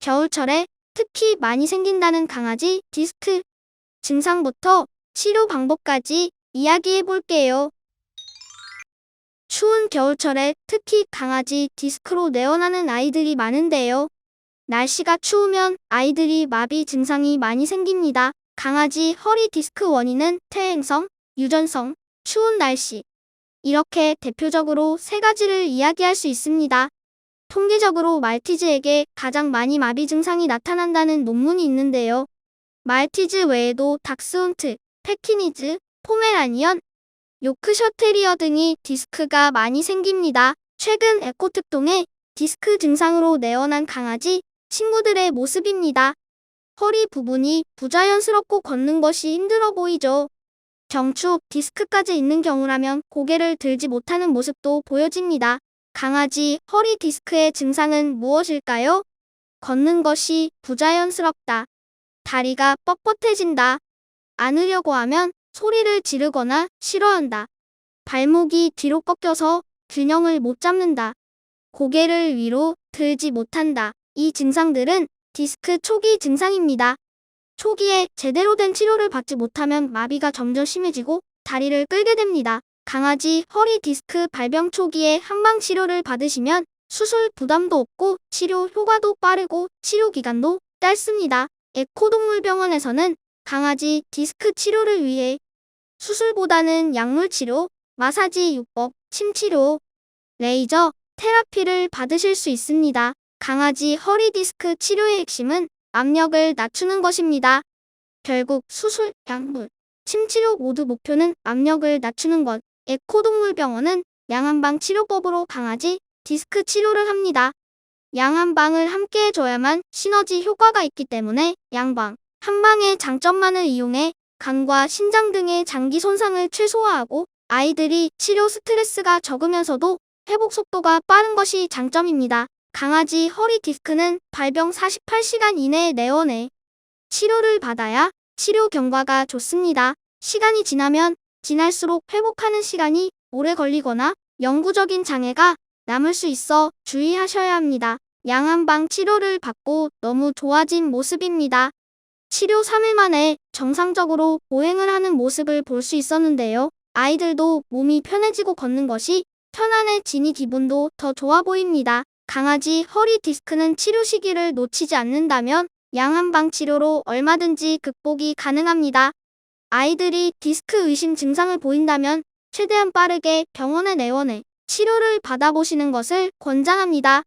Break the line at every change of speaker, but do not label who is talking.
겨울철에 특히 많이 생긴다는 강아지 디스크 증상부터 치료 방법까지 이야기해 볼게요. 추운 겨울철에 특히 강아지 디스크로 내원하는 아이들이 많은데요. 날씨가 추우면 아이들이 마비 증상이 많이 생깁니다. 강아지 허리 디스크 원인은 퇴행성, 유전성, 추운 날씨. 이렇게 대표적으로 세 가지를 이야기할 수 있습니다. 통계적으로 말티즈에게 가장 많이 마비 증상이 나타난다는 논문이 있는데요. 말티즈 외에도 닥스훈트, 패키니즈, 포메라니언, 요크셔 테리어 등이 디스크가 많이 생깁니다. 최근 에코 특동에 디스크 증상으로 내원한 강아지 친구들의 모습입니다. 허리 부분이 부자연스럽고 걷는 것이 힘들어 보이죠. 경추 디스크까지 있는 경우라면 고개를 들지 못하는 모습도 보여집니다. 강아지 허리 디스크의 증상은 무엇일까요? 걷는 것이 부자연스럽다. 다리가 뻣뻣해진다. 안으려고 하면 소리를 지르거나 싫어한다. 발목이 뒤로 꺾여서 균형을 못 잡는다. 고개를 위로 들지 못한다. 이 증상들은 디스크 초기 증상입니다. 초기에 제대로 된 치료를 받지 못하면 마비가 점점 심해지고 다리를 끌게 됩니다. 강아지 허리 디스크 발병 초기에 한방 치료를 받으시면 수술 부담도 없고 치료 효과도 빠르고 치료 기간도 짧습니다. 에코동물병원에서는 강아지 디스크 치료를 위해 수술보다는 약물 치료, 마사지 요법, 침 치료, 레이저, 테라피를 받으실 수 있습니다. 강아지 허리 디스크 치료의 핵심은 압력을 낮추는 것입니다. 결국 수술, 약물, 침치료 모두 목표는 압력을 낮추는 것. 에코동물병원은 양한방 치료법으로 강아지 디스크 치료를 합니다. 양한방을 함께 해줘야만 시너지 효과가 있기 때문에 양방, 한방의 장점만을 이용해 간과 신장 등의 장기 손상을 최소화하고 아이들이 치료 스트레스가 적으면서도 회복 속도가 빠른 것이 장점입니다. 강아지 허리 디스크는 발병 48시간 이내에 내원해 치료를 받아야 치료 경과가 좋습니다. 시간이 지나면 지날수록 회복하는 시간이 오래 걸리거나 영구적인 장애가 남을 수 있어 주의하셔야 합니다. 양한방 치료를 받고 너무 좋아진 모습입니다. 치료 3일 만에 정상적으로 보행을 하는 모습을 볼 수 있었는데요. 아이들도 몸이 편해지고 걷는 것이 편안해지니 기분도 더 좋아 보입니다. 강아지 허리 디스크는 치료 시기를 놓치지 않는다면 양한방 치료로 얼마든지 극복이 가능합니다. 아이들이 디스크 의심 증상을 보인다면 최대한 빠르게 병원에 내원해 치료를 받아보시는 것을 권장합니다.